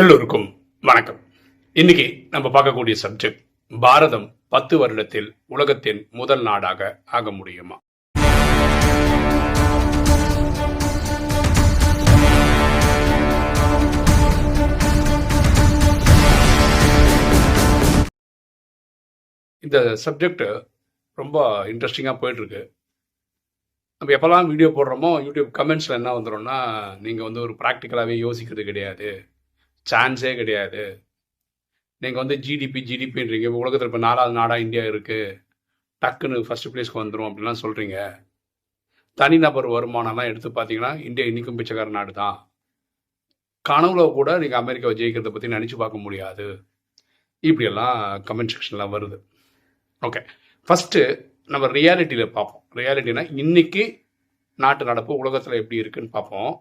எல்லோருக்கும் வணக்கம். இன்னைக்கு நம்ம பார்க்கக்கூடிய சப்ஜெக்ட் பாரதம் பத்து வருடத்தில் உலகத்தின் முதல் நாடாக ஆக முடியுமா? இந்த சப்ஜெக்ட் ரொம்ப இன்ட்ரெஸ்டிங்காக போயிட்டு இருக்கு நம்ம எப்போல்லாம் வீடியோ போடுறோமோ யூடியூப் கமெண்ட்ஸில் என்ன வந்துடும்னா நீங்கள் வந்து ஒரு ப்ராக்டிக்கலாகவே யோசிக்கிறது கிடையாது. சான்ஸே கிடையாது. நீங்கள் வந்து ஜிடிபி ஜிடிபின்றீங்க உலகத்தில் இப்போ நாலாவது நாடாக இந்தியா இருக்குது டக்குன்னு ஃபர்ஸ்ட் பிளேஸ்க்கு வந்துடும் அப்படிலாம் சொல்கிறீங்க தனிநபர் வருமானம்லாம் எடுத்து பார்த்தீங்கன்னா இந்தியா இன்றைக்கும் பிச்சைக்கார நாடு தான் கனவுல கூட நீங்கள் அமெரிக்காவை ஜெயிக்கிறத பற்றி நினச்சி பார்க்க முடியாது. இப்படியெல்லாம் கமெண்ட் செக்ஷன்லாம் வருது. ஓகே ஃபஸ்ட்டு நம்ம ரியாலிட்டியில் பார்ப்போம். ரியாலிட்டினா இன்றைக்கி நாட்டு நடப்பு உலகத்தில் எப்படி இருக்குன்னு பார்ப்போம்.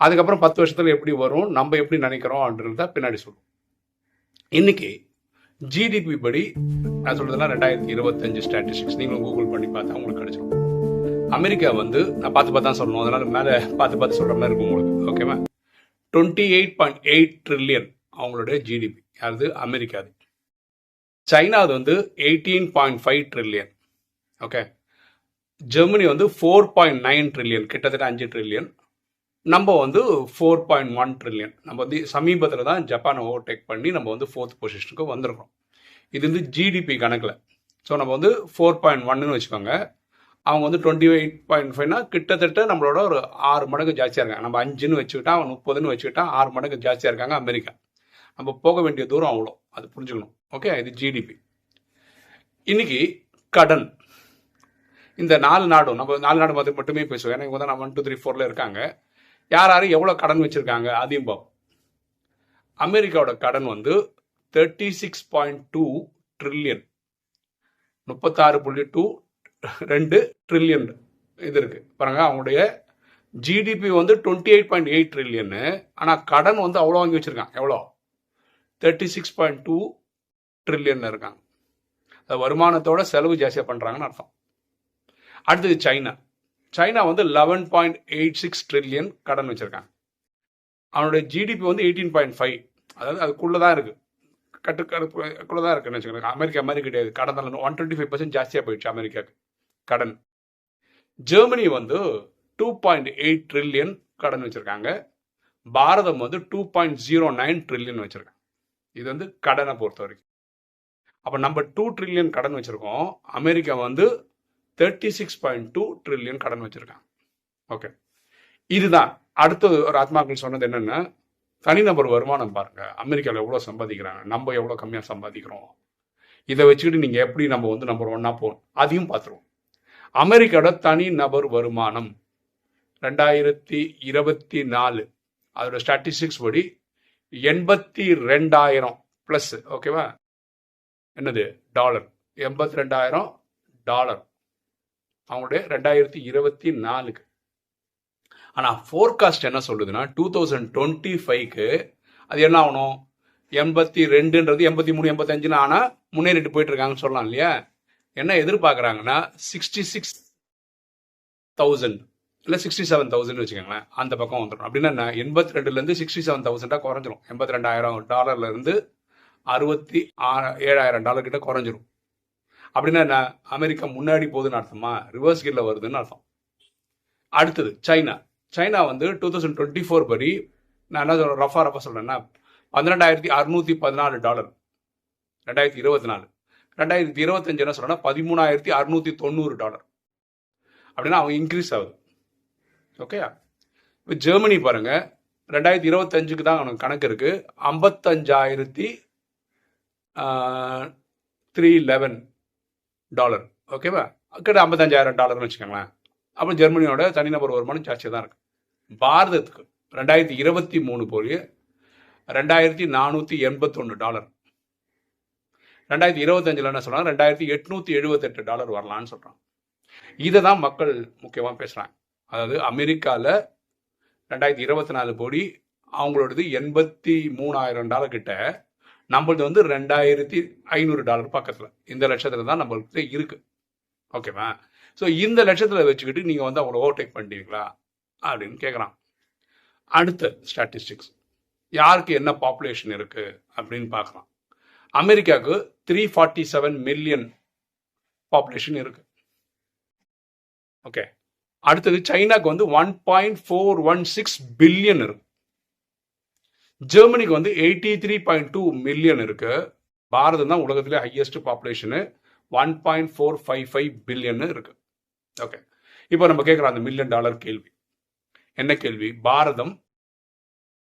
அதுக்கப்புறம் பத்து வருஷத்தில் எப்படி வரும் நம்ம எப்படி நினைக்கிறோம் அப்படின்றத பின்னாடி சொல்லுவோம் இன்னைக்கு ஜிடிபி படி நான் சொல்றதுலாம் ரெண்டாயிரத்தி இருபத்தஞ்சு ஸ்டாட்டிஸ்டிக்ஸ் நீங்களும் கூகுள் பண்ணி பார்த்தா உங்களுக்கு கிடைச்சிடும் அமெரிக்கா வந்து நான் பார்த்து பார்த்து தான் சொல்லணும். அதனால மேலே பார்த்து பார்த்து சொல்ற மாதிரி இருக்கும் உங்களுக்கு. ஓகேவா twenty eight point eight trillion அவங்களுடைய ஜிடிபி அது அமெரிக்காது. சைனா அது வந்து eighteen point five trillion okay Germany வந்து ஃபோர் பாயிண்ட் நைன் ட்ரில்லியன் கிட்டத்தட்ட அஞ்சு ட்ரில்லியன் நம்ம வந்து ஃபோர் பாயிண்ட் ஒன் ட்ரில்லியன் நம்ம வந்து சமீபத்தில் தான் ஜப்பானை ஓவர்டேக் பண்ணி நம்ம வந்து ஃபோர்த் பொசிஷனுக்கு வந்திருக்கோம் இது வந்து ஜிடிபி கணக்கில். ஸோ நம்ம வந்து ஃபோர் பாயிண்ட் ஒன்னு வச்சுக்கோங்க. அவங்க வந்து டுவெண்ட்டி எயிட் பாயிண்ட் ஃபைவ்னா கிட்டத்தட்ட நம்மளோட ஒரு ஆறு மடங்கு ஜாஸ்தியாக இருக்காங்க. நம்ம அஞ்சுன்னு வச்சுக்கிட்டா அவன் முப்பதுன்னு வச்சுக்கிட்டா ஆறு மடங்கு ஜாஸ்தியாக இருக்காங்க அமெரிக்கா. நம்ம போக வேண்டிய தூரம் அவ்வளோ. அது புரிஞ்சுக்கணும். ஓகே இது ஜிடிபி இன்னைக்கு கடன். இந்த நாலு நாடும் நம்ம நாலு நாடு மட்டுமே பேசுவோம். ஏன்னா இவங்க தான் ஒன் டூ த்ரீ ஃபோரில் இருக்காங்க. யார் யார் எவ்வளோ கடன் வச்சுருக்காங்க அதையும் பார்ப்போம் அமெரிக்காவோட கடன் வந்து thirty six point two trillion முப்பத்தாறு புள்ளி டூ ரெண்டு ட்ரில்லியன் இது இருக்குது பாருங்க அவங்களுடைய ஜிடிபி வந்து twenty eight point eight trillion ஆனால் கடன் வந்து அவ்வளோ வாங்கி வச்சுருக்கான் எவ்வளோ thirty six point two trillion இருக்காங்க. அது வருமானத்தோட செலவு ஜாஸ்தியாக பண்ணுறாங்கன்னு அர்த்தம். அடுத்தது சைனா. சைனா வந்து eleven point eight six trillion கடன் வச்சிருக்காங்க. அவனுடைய ஜிடிபி வந்து எயிட்டீன் பாயிண்ட் ஃபைவ் அதாவது அதுக்குள்ளே தான் இருக்குது கட்டுக்கடுப்புக்குள்ளே தான் இருக்குன்னு வச்சுக்கோங்க. அமெரிக்கா மாதிரி கிடையாது. கடன் ஒன் டுவெண்ட்டி ஃபைவ் பர்சன்ட் ஜாஸ்தியாக போயிடுச்சு அமெரிக்காவுக்கு. கடன். ஜெர்மனி வந்து டூ பாயிண்ட் எயிட் ட்ரில்லியன் கடன் வச்சுருக்காங்க. பாரதம் வந்து two point zero nine trillion வச்சுருக்காங்க. இது வந்து கடனை பொறுத்த வரைக்கும். அப்போ நம்ம டூ ட்ரில்லியன் கடன் வச்சுருக்கோம். அமெரிக்கா வந்து thirty six point two trillion கடன் வச்சுருக்காங்க ஓகே இதுதான். அடுத்தது ஒரு ஆத்மாக்கள் சொன்னது என்னென்னா தனிநபர் வருமானம் பாருங்க. அமெரிக்காவில் எவ்வளோ சம்பாதிக்கிறாங்க? நம்ம எவ்வளோ கம்மியாக சம்பாதிக்கிறோம்? இதை வச்சுக்கிட்டு நீங்கள் எப்படி நம்ம வந்து நம்பர் ஒன்னா போகணும்? அதையும் பார்த்துருவோம். அமெரிக்காவோட தனி நபர் வருமானம் ரெண்டாயிரத்தி இருபத்தி நாலு. அதோட ஸ்டாட்டிஸ்டிக்ஸ் படி எண்பத்தி ரெண்டாயிரம் ப்ளஸ் ஓகேவா என்னது? டாலர் எண்பத்தி ரெண்டாயிரம் டாலர் அவங்களுடைய ரெண்டாயிரத்தி இருபத்தி நாலுக்கு. ஆனால் ஃபோர்காஸ்ட் என்ன சொல்லுதுன்னா டூ தௌசண்ட் டுவெண்ட்டி ஃபைவ்க்கு அது என்ன ஆகணும்? எண்பத்தி ரெண்டுன்றது எண்பத்தி மூணு எண்பத்தஞ்சுன்னு ஆனால் முன்னேறிட்டு போயிட்டு இருக்காங்கன்னு சொல்லலாம் இல்லையா? என்ன எதிர்பார்க்குறாங்கன்னா சிக்ஸ்டி சிக்ஸ் தௌசண்ட் இல்லை சிக்ஸ்டி செவன் தௌசண்ட் வச்சுக்கோங்களேன் அந்த பக்கம் வந்துடும். அப்படின்னா என்ன? எண்பத்தி ரெண்டுலேருந்து சிக்ஸ்டி செவன் தௌசண்டாக குறைஞ்சிரும். எண்பத்தி ரெண்டாயிரம் டாலர்லேருந்து அறுபத்தி ஆ ஏழாயிரம் டாலர் கிட்ட குறைஞ்சிரும். அப்படின்னா என்ன? அமெரிக்கா முன்னாடி போகுதுன்னு அர்த்தமா? ரிவர்ஸ் கீரில் வருதுன்னு அர்த்தம். அடுத்தது சைனா. சைனா வந்து டூ தௌசண்ட் டுவெண்ட்டி ஃபோர் படி நான் என்ன சொல்கிறேன் ரஃபா ரஃபா சொல்கிறேன்னா பன்னிரெண்டாயிரத்தி அறுநூற்றி பதினாலு டாலர். ரெண்டாயிரத்தி இருபத்தி நாலு. ரெண்டாயிரத்தி இருபத்தஞ்சு என்ன சொல்கிறேன்னா பதிமூணாயிரத்தி அறுநூற்றி தொண்ணூறு டாலர். அப்படின்னா அவங்க இன்க்ரீஸ் ஆகுது. ஓகேயா இப்போ ஜெர்மனி பாருங்கள் ரெண்டாயிரத்தி இருபத்தஞ்சுக்கு தான் அவனுக்கு கணக்கு இருக்குது ஐம்பத்தஞ்சாயிரத்தி த்ரீ லெவன் டாலர். ஓகேவா கிட்ட ஐம்பத்தஞ்சாயிரம் டாலர்னு வச்சுக்கோங்களேன். அப்புறம் ஜெர்மனியோட தனிநபர் வருமானம் ஜாஸ்தியாக தான் இருக்கு. பாரதத்துக்கு ரெண்டாயிரத்தி இருபத்தி மூணு போய் ரெண்டாயிரத்தி நானூற்றி எண்பத்தொன்று டாலர். ரெண்டாயிரத்தி இருபத்தஞ்சில் என்ன சொல்கிறாங்க ரெண்டாயிரத்தி எட்நூற்றி எழுபத்தெட்டு டாலர் வரலான்னு சொல்கிறாங்க இதை தான் மக்கள் முக்கியமாக பேசுகிறாங்க அதாவது அமெரிக்காவில் ரெண்டாயிரத்தி இருபத்தி நாலு கோடி அவங்களோடது எண்பத்தி மூணாயிரம் டாலர் கிட்ட நம்மளது வந்து ரெண்டாயிரத்தி ஐநூறு டாலர் பக்கத்தில். இந்த லட்சத்தில் தான் நம்மளுக்கு இருக்கு. ஓகேவா? ஸோ இந்த லட்சத்தில் வச்சுக்கிட்டு நீங்கள் வந்து அவங்கள ஓவர்டேக் பண்ணிட்டீங்களா அப்படின்னு கேட்குறான் அடுத்த ஸ்டாட்டிஸ்டிக்ஸ் யாருக்கு என்ன பாப்புலேஷன் இருக்குது அப்படின்னு பார்க்கலாம். அமெரிக்காவுக்கு three forty seven million population இருக்குது ஓகே அடுத்தது சைனாக்கு வந்து one point four one six billion இருக்கு. ஜெர்மனிக்கு வந்து eighty three point two million இருக்கு. பாரதம் தான் உலகத்திலே highest population one point four five five billion இருக்கு. ஓகே இப்போ நம்ம கேட்குறோம் அந்த மில்லியன் டாலர் கேள்வி. என்ன கேள்வி? பாரதம்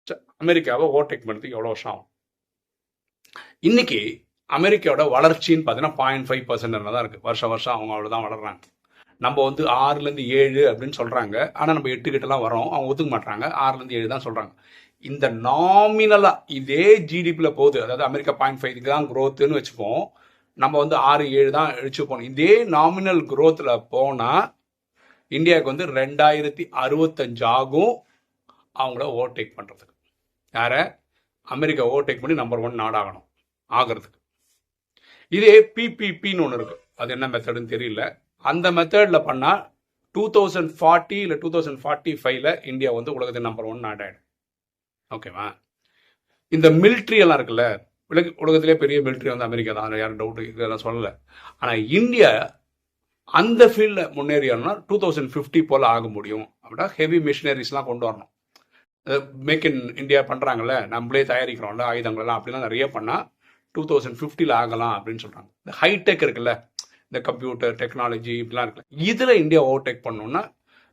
ச- அமெரிக்காவை ஓவர்டேக் பண்ணுறதுக்கு எவ்வளோ வருஷம் ஆகும்? இன்னைக்கு அமெரிக்காவோட வளர்ச்சின்னு பார்த்தீங்கன்னா பாயிண்ட் ஃபைவ் பர்சன்ட் தான் இருக்குது வருஷம் வருஷம் அவங்க அவ்வளோதான் வளர்றாங்க. நம்ம வந்து ஆறுலேருந்து ஏழு அப்படின்னு சொல்கிறாங்க ஆனால் நம்ம எட்டு கிட்டலாம் வரோம் அவங்க ஒத்துக்க மாட்டாங்க ஆறுலேருந்து ஏழு தான் சொல்கிறாங்க இந்த நாமினலாக இதே ஜிடிபியில் போகுது. அதாவது அமெரிக்கா பாயிண்ட் ஃபைவ்க்கு தான் க்ரோத்துன்னு வச்சுப்போம் நம்ம வந்து ஆறு ஏழு தான் போகணும் இதே நாமினல் க்ரோத்தில் போனால் இந்தியாவுக்கு வந்து ரெண்டாயிரத்தி அறுபத்தஞ்சு ஆகும் அவங்கள ஓவர்டேக் பண்ணுறதுக்கு யாரை? அமெரிக்கா ஓவர்டேக் பண்ணி நம்பர் ஒன் நாடாகணும் ஆகிறதுக்கு. இதே பிபிபின்னு ஒன்று இருக்குது அது என்ன மெத்தடுன்னு தெரியல. அந்த மெத்தடில் பண்ணால் டூ தௌசண்ட் ஃபார்ட்டி இல்லை டூ தௌசண்ட் ஃபார்ட்டி ஃபைவ்ல இந்தியா வந்து உலகத்தின் நம்பர் ஒன் நாடாயிடும். ஓகேவா? இந்த மிலிட்ரி எல்லாம் இருக்குல்ல உலக உலகத்திலே பெரிய மிலிட்ரி வந்து அமெரிக்கா தான். அதுல யாரும் டவுட்டு இதெல்லாம் சொல்லலை. ஆனால் இந்தியா அந்த ஃபீல்டில் முன்னேறியணும்னா டூ தௌசண்ட் ஃபிஃப்டி போல் ஆக முடியும். அப்படின்னா ஹெவி மிஷினரிஸ்லாம் கொண்டு வரணும். மேக் இன் இந்தியா பண்ணுறாங்கல்ல நம்மளே தயாரிக்கிறோம்ல ஆயுதங்கள்லாம் அப்படிலாம் நிறைய பண்ணால் டூ தௌசண்ட் ஃபிஃப்டியில் ஆகலாம் அப்படின்னு சொல்கிறாங்க இந்த ஹைடெக் இருக்குல்ல இந்த கம்ப்யூட்டர் டெக்னாலஜி இப்படிலாம் இருக்குல்ல இதில் இந்தியா ஓவர்டேக் பண்ணோன்னா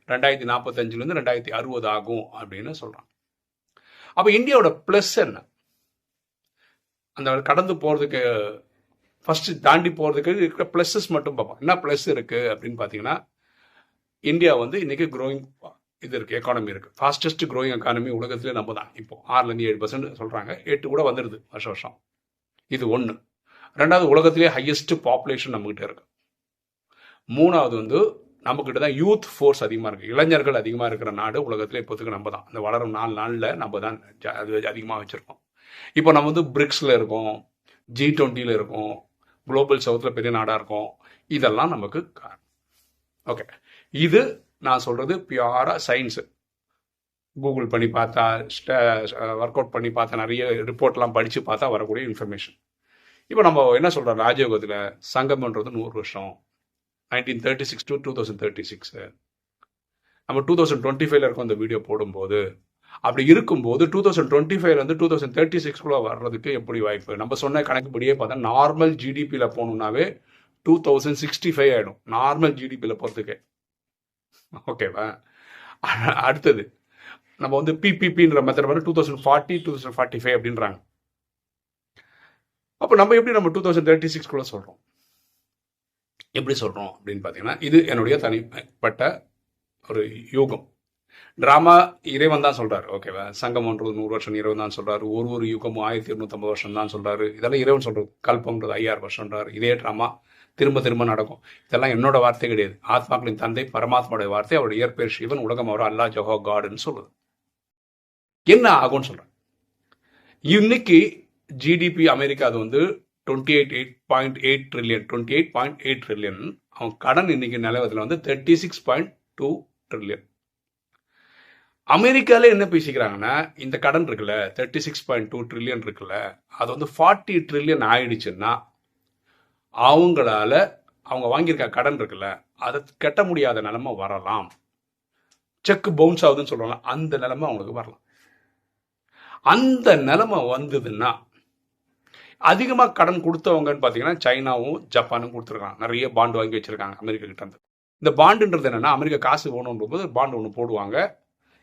ரெண்டாயிரத்தி நாற்பத்தஞ்சிலேருந்து ரெண்டாயிரத்தி அறுபது ஆகும் அப்படின்னு சொல்கிறாங்க அப்போ இந்தியாவோட ப்ளஸ் என்ன? அந்த கடந்து போகிறதுக்கு ஃபஸ்ட்டு தாண்டி போகிறதுக்கு இருக்கிற ப்ளஸ்ஸஸ் மட்டும் பார்ப்போம். என்ன ப்ளஸ் இருக்குது அப்படின்னு பார்த்தீங்கன்னா இந்தியா வந்து இன்றைக்கி க்ரோயிங் இது இருக்குது எக்கானமி இருக்குது ஃபாஸ்டஸ்ட் க்ரோயிங் எக்கானமி உலகத்திலே நம்ம தான் இப்போ ஆறுலேருந்து ஏழு பர்சன்ட் சொல்கிறாங்க எட்டு கூட வந்துடுது வருஷம் வருஷம். இது ஒன்று ரெண்டாவது உலகத்திலே ஹையஸ்ட் பாப்புலேஷன் நம்மகிட்ட இருக்குது மூணாவது வந்து நம்மக்கிட்ட தான் யூத் ஃபோர்ஸ் அதிகமாக இருக்குது இளைஞர்கள் அதிகமாக இருக்கிற நாடு உலகத்தில் இப்போதுக்கு நம்ம தான். இந்த வளரும் நாலு நாளில் நம்ம தான் ஜா- அது அதிகமாக வச்சுருக்கோம். இப்போ நம்ம வந்து பிரிக்ஸில் இருக்கோம் ஜி டுவெண்ட்டியில் இருக்கோம் குளோபல் சவுத்தில் பெரிய நாடாக இருக்கும். இதெல்லாம் நமக்கு காரணம். ஓகே இது நான் சொல்கிறது பியூராக சயின்ஸு கூகுள் பண்ணி பார்த்தா ஒர்க் அவுட் பண்ணி பார்த்தா நிறைய ரிப்போர்ட்லாம் படித்து பார்த்தா வரக்கூடிய இன்ஃபர்மேஷன் இப்போ நம்ம என்ன சொல்கிறோம் ராஜயோகத்தில் சங்கம்ன்றது நூறு வருஷம். Nineteen thirty six to two thousand thirty six நம்ம டூ தௌசண்ட் டுவெண்ட்டி ஃபைவ்ல இருக்கும் அந்த வீடியோ போடும்போது அப்படி இருக்கும்போது டூ தௌசண்ட் டுவெண்ட்டி ஃபைவ்லேருந்து டூ தௌசண்ட் தேர்ட்டி சிக்ஸ்க்குள்ளே வர்றதுக்கு எப்படி வாய்ப்பு? நம்ம சொன்ன கணக்குப்படியே பார்த்தா நார்மல் ஜிடிபியில் போகணுன்னாவே டூ தௌசண்ட் சிக்ஸ்டி ஃபைவ் ஆகிடும் நார்மல் ஜிடிபியில் போகிறதுக்கு ஓகேவா? அடுத்தது நம்ம வந்து பிபிபின்ற மெத்தட் வந்து two thousand forty two thousand forty five அப்படின்றாங்க. அப்போ நம்ம எப்படி நம்ம டூ தௌசண்ட் தேர்ட்டி சிக்ஸ்க்குள்ளே சொல்கிறோம் எப்படி சொல்கிறோம் அப்படின்னு பார்த்தீங்கன்னா இது என்னுடைய தனிப்பட்ட ஒரு யூகம். ட்ராமா இறைவன் தான் சொல்கிறார் ஓகேவா சங்கம்ன்றது நூறு வருஷம் இறைவன் தான் சொல்கிறாரு ஒரு ஒரு யுகமும் ஆயிரத்தி இருநூத்தம்பது வருஷம் தான் சொல்கிறார் இதெல்லாம் இறைவன் சொல்கிறது கல்பம்ன்றது ஐயாயிரம் வருஷம்ன்றார். இதே ட்ராமா திரும்ப திரும்ப நடக்கும். இதெல்லாம் என்னோட வார்த்தை கிடையாது. ஆத்மாக்களின் தந்தை பரமாத்மாவுடைய வார்த்தை அவருடைய இயற்பெயர் சிவன் உலகம் அவர் அல்லா ஜஹோ காடுன்னு சொல்லுது. என்ன ஆகும்னு சொல்கிறேன் இன்னைக்கு ஜிடிபி அமெரிக்கா அது வந்து twenty eight eight point eight trillion twenty eight point eight trillion அவன் கடன் இன்னைக்கு நிலவரத்தில் வந்து thirty six point two trillion அமெரிக்காவில் என்ன பேசிக்கிறாங்கன்னா இந்த கடன் இருக்குல்ல thirty six point two trillion இருக்குல்ல அது வந்து ஃபார்ட்டி ட்ரில்லியன் ஆயிடுச்சுன்னா அவங்களால அவங்க வாங்கியிருக்க கடன் இருக்குல்ல அதை கட்ட முடியாத நிலைமை வரலாம். செக் பவுன்ஸ் ஆகுதுன்னு சொல்கிறாங்க அந்த நிலைமை அவங்களுக்கு வரலாம். அந்த நிலைமை வந்ததுன்னா அதிகமாக கடன் கொடுத்தவங்கன்னு பார்த்தீங்கன்னா சைனாவும் ஜப்பானும் கொடுத்துருக்காங்க. நிறைய பாண்டு வாங்கி வச்சிருக்காங்க அமெரிக்கா கிட்டேருந்து இந்த பாண்டுன்றது என்னன்னா அமெரிக்கா காசு போகணுன்ற போது பாண்டு ஒன்று போடுவாங்க.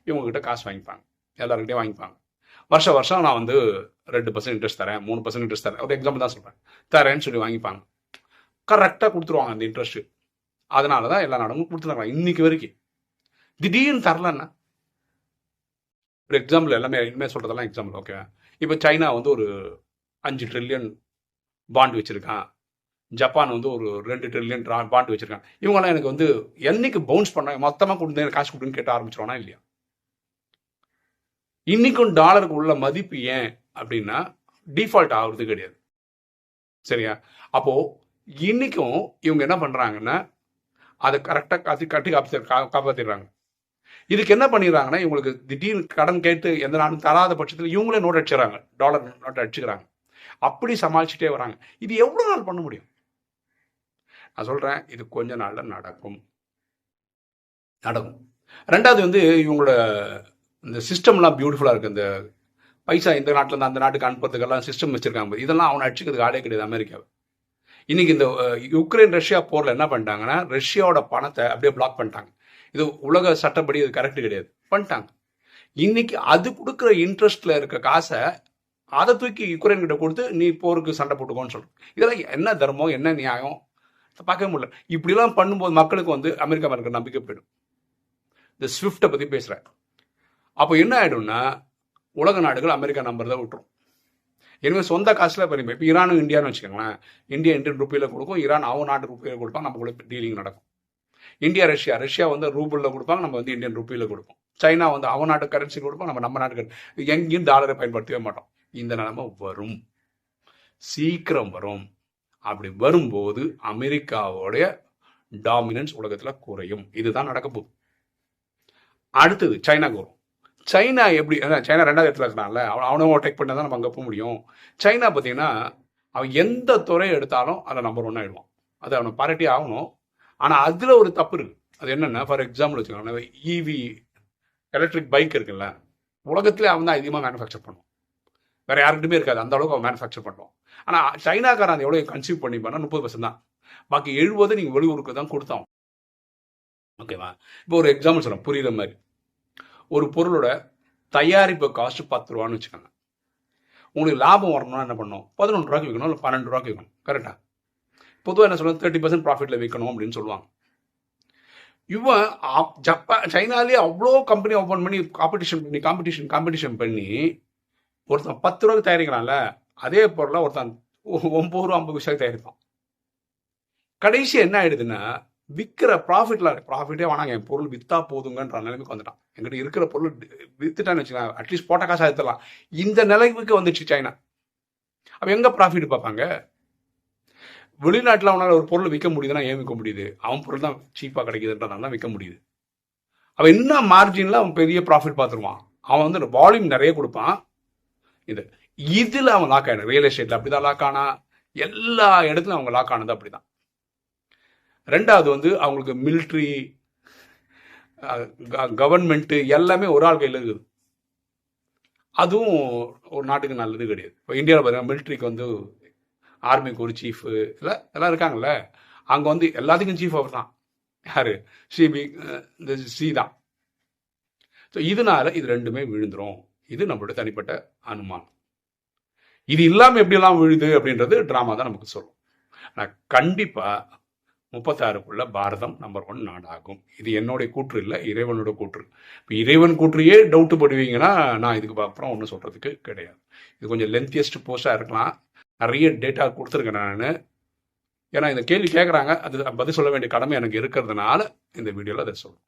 இவங்ககிட்ட காசு வாங்கிப்பாங்க. எல்லாருக்கிட்டையும் வாங்கிப்பாங்க. வருஷம் வருஷம் நான் வந்து ரெண்டு பர்சன்ட் இன்ட்ரெஸ்ட் தரேன் மூணு பர்சன்ட் இன்ட்ரெஸ்ட் தரேன். ஒரு எக்ஸாம்பிள் தான் சொல்கிறேன் தரேன்னு சொல்லி வாங்கிப்பாங்க. கரெக்டாக கொடுத்துருவாங்க அந்த இன்ட்ரெஸ்ட்டு அதனால தான் எல்லா நாடும் கொடுத்துருக்காங்க. இன்னைக்கு வரைக்கும். திடீர்னு தரலன்னா ஒரு எக்ஸாம்பிள் எல்லாமே இனிமேல் சொல்கிறதெல்லாம் எக்ஸாம்பிள் ஓகே இப்போ சைனா வந்து ஒரு அஞ்சு ட்ரில்லியன் பாண்ட் வச்சுருக்கான். ஜப்பான் வந்து ஒரு ரெண்டு ட்ரில்லியன் பாண்ட் வச்சுருக்கான். இவங்கெல்லாம் எனக்கு வந்து என்னைக்கு பவுன்ஸ் பண்ணாங்க மொத்தமாக கொடுத்து எனக்கு காசு கொடுன்னு கேட்ட ஆரம்பிச்சிருவானா இல்லையா? இன்னைக்கும் டாலருக்கு உள்ள மதிப்பு ஏன் அப்படின்னா டிஃபால்ட் ஆகுறது கிடையாது. சரியா? அப்போ இன்னைக்கும் இவங்க என்ன பண்றாங்கன்னா அதை கரெக்டாக காத்தி கட்டி காப்பி கா- இதுக்கு என்ன பண்ணிடுறாங்கன்னா இவங்களுக்கு திடீர்னு கடன் கேட்டு எந்த நாடும் தராத பட்சத்தில் இவங்களே நோட் அடிச்சிடறாங்க டாலர் நோட் அடிச்சுக்கிறாங்க. அப்படி சமாளிச்சுட்டே வராங்க. இது எவ்வளோ நாள் பண்ண முடியும்? நான் சொல்கிறேன் இது கொஞ்ச நாளில் நடக்கும். நடக்கும். ரெண்டாவது வந்து இவங்களோட இந்த சிஸ்டம்லாம் பியூட்டிஃபுல்லாக இருக்குது இந்த பைசா இந்த நாட்டில் இருந்து அந்த நாட்டுக்கு அனுப்புறதுக்கெல்லாம் சிஸ்டம் வச்சுருக்காங்க. இதெல்லாம் அவனை அடிச்சுக்கிறதுக்கு ஆளே கிடையாது அமெரிக்காவை. இன்னைக்கு இந்த யுக்ரைன் ரஷ்யா போரில் என்ன பண்ணிட்டாங்கன்னா ரஷ்யாவோட பணத்தை அப்படியே பிளாக் பண்ணிட்டாங்க. இது உலக சட்டப்படி இது கரெக்டு கிடையாது. பண்ணிட்டாங்க. இன்னைக்கு அது கொடுக்குற இன்ட்ரெஸ்ட்ல இருக்க காசை அதை தூக்கி யுக்ரைன் கிட்ட கொடுத்து நீ போருக்கு சண்டை போட்டுக்கோன்னு சொல்கிறோம் இதெல்லாம் என்ன தர்மம் என்ன நியாயம்? பார்க்கவே முடியல. இப்படிலாம் பண்ணும்போது மக்களுக்கு வந்து அமெரிக்கா மேல நம்பிக்கை போயிடும். இந்த ஸ்விஃப்ட்டை பற்றி பேசுகிறேன் அப்போ என்ன ஆகிடும்னா உலக நாடுகள் அமெரிக்கா நம்பர் தான் விட்டுரும். எனவே சொந்த காசில் பெருமை இப்போ ஈரானும் இந்தியான்னு வச்சுக்கோங்களேன். இந்தியா இந்தியன் ருப்பியில் கொடுக்கும் ஈரான் அவன் நாட்டு ருப்பியில் கொடுப்பாங்க நமக்குள்ள டீலிங் நடக்கும். இந்தியா ரஷ்யா ரஷ்யா வந்து ரூபிளில் கொடுப்பாங்க நம்ம வந்து இந்தியன் ருப்பியில் கொடுப்போம். சைனா வந்து அவன் நாட்டு கரன்சி கொடுப்போம் நம்ம நம்ம நாட்டு எங்கேயும் டாலரை பயன்படுத்தவே மாட்டோம். இந்த நிலைமை வரும். சீக்கிரம் வரும். அப்படி வரும்போது அமெரிக்காவோடைய டாமினன்ஸ் உலகத்தில் குறையும். இதுதான் நடக்க போகுது. அடுத்தது சைனாக்கு வரும் சைனா எப்படி சைனா ரெண்டாவது இடத்துல இருக்கிறான்ல அவன் அவனை ஓவர்டேக் பண்ணால் தான் நம்ம அங்கே போக முடியும். சைனா பார்த்தீங்கன்னா அவன் எந்த துறையை எடுத்தாலும் அதில் நம்பர் ஒன் ஆயிடுவான். அது அவனை பாராட்டி ஆகணும். ஆனால் அதில் ஒரு தப்பு இருக்கு. அது என்னென்ன ஃபார் எக்ஸாம்பிள் வச்சுக்கோங்க இவி எலக்ட்ரிக் பைக் இருக்குல்ல உலகத்திலே அவன் தான் அதிகமாக மேனுஃபேக்சர் பண்ணுவான். வேற யாருக்கிட்டுமே இருக்காது. அந்த அளவுக்கு அவன் மேனுஃபேக்சர் பண்ணுவோம் ஆனால் சைனாக்காரன் அதை எவ்வளோ கன்சியூம் பண்ணி பண்ணால் முப்பது பர்சன்ட் தான். பாக்கி எழுபது நீங்கள் வெளியூருக்கு தான் கொடுத்தான். ஓகேவா இப்போ ஒரு எக்ஸாம்பிள் சொல்ல புரியுற மாதிரி. ஒரு பொருளோட தயாரிப்பு காஸ்ட் பத்து ரூபான்னு வச்சுக்கோங்க. உங்களுக்கு லாபம் வரணும்னா என்ன பண்ணணும்? பதினொன்று ரூபாய்க்கு விற்கணும் இல்லை பன்னெண்டு ரூபாய்க்கு விற்கணும். கரெக்டாக பொதுவாக என்ன சொல்லுவாங்க? தேர்ட்டி பர்சன்ட் ப்ராஃபிட்டில் விற்கணும் அப்படின்னு சொல்லுவாங்க. இவன் ஜப்பான் சைனாலேயே அவ்வளோ கம்பெனி ஓப்பன் பண்ணி காம்படிஷன் பண்ணி காம்படிஷன் காம்படிஷன் பண்ணி ஒருத்தன் பத்து ரூபாய்க்கு தயாரிக்கிறான்ல அதே பொருளை ஒருத்தன் ஒ- ஒன்பது ரூபா ஐம்பது பைசாக்கு தயாரிப்பான். கடைசி என்ன ஆயிடுதுன்னா விற்கிற ப்ராஃபிட்ல ப்ராஃபிட்டே வேணாங்க என் பொருள் வித்தா போதுங்கன்ற நிலைமைக்கு வந்துட்டான். எங்கிட்ட இருக்கிற பொருள் வித்துட்டான்னு வச்சுக்கலாம் அட்லீஸ்ட் போட்ட காசா எடுத்துடலாம். இந்த நிலைமைக்கு வந்துச்சு சைனா. அப்போ எங்கே ப்ராஃபிட் பார்ப்பாங்க? வெளிநாட்டில் அவனால் ஒரு பொருள் விற்க முடியுதுன்னா ஏன் விற்க முடியுது? அவன் பொருள் தான் சீப்பாக கிடைக்குதுன்றதால தான் விற்க முடியுது. அவன் என்ன மார்ஜினில் அவன் பெரிய ப்ராஃபிட் பார்த்துருவான்? அவன் வந்து வால்யூம் நிறைய கொடுப்பான். இது. இதில் அவங்க லாக் ஆகிடும் ரியல் எஸ்டேட்டில் அப்படிதான் லாக் ஆனா எல்லா இடத்துலையும் அவங்க லாக் ஆனது அப்படிதான். ரெண்டாவது வந்து அவங்களுக்கு மிலிட்ரி கவர்மெண்ட்டு எல்லாமே ஒரு ஆள் கையில் இருக்குது. அதுவும் ஒரு நாட்டுக்கு நல்லது கிடையாது. இப்போ இந்தியாவில் பார்த்தீங்கன்னா மிலிட்ரிக்கு வந்து ஆர்மிக்கு ஒரு சீஃபு இல்லை எல்லாம் இருக்காங்கல்ல. அங்கே வந்து எல்லாத்துக்கும் சீஃப் அவர் தான். யார்? சிபி இந்த சி தான். ஸோ இதனால இது ரெண்டுமே விழுந்துடும் இது நம்மளுடைய தனிப்பட்ட அனுமானம். இது இல்லாமல் எப்படியெல்லாம் விழுது அப்படின்றது ட்ராமா தான் நமக்கு சொல்லும். ஆனால் கண்டிப்பாக முப்பத்தாறுக்குள்ள பாரதம் நம்பர் ஒன் நாடாகும். இது என்னுடைய கூற்று இல்லை இறைவனோட கூற்று. இப்போ இறைவன் கூற்றையே டவுட்டு படுவீங்கன்னா நான் இதுக்கு அப்புறம் ஒன்றும் சொல்கிறதுக்கு கிடையாது. இது கொஞ்சம் லென்த்தியஸ்ட் போஸ்ட்டாக இருக்கலாம். நிறைய டேட்டா கொடுத்துருக்கேன் நான். ஏன்னா இந்த கேள்வி கேட்குறாங்க அது பதில் சொல்ல வேண்டிய கடமை எனக்கு இருக்கிறதுனால இந்த வீடியோவில் அதை சொல்லுவேன்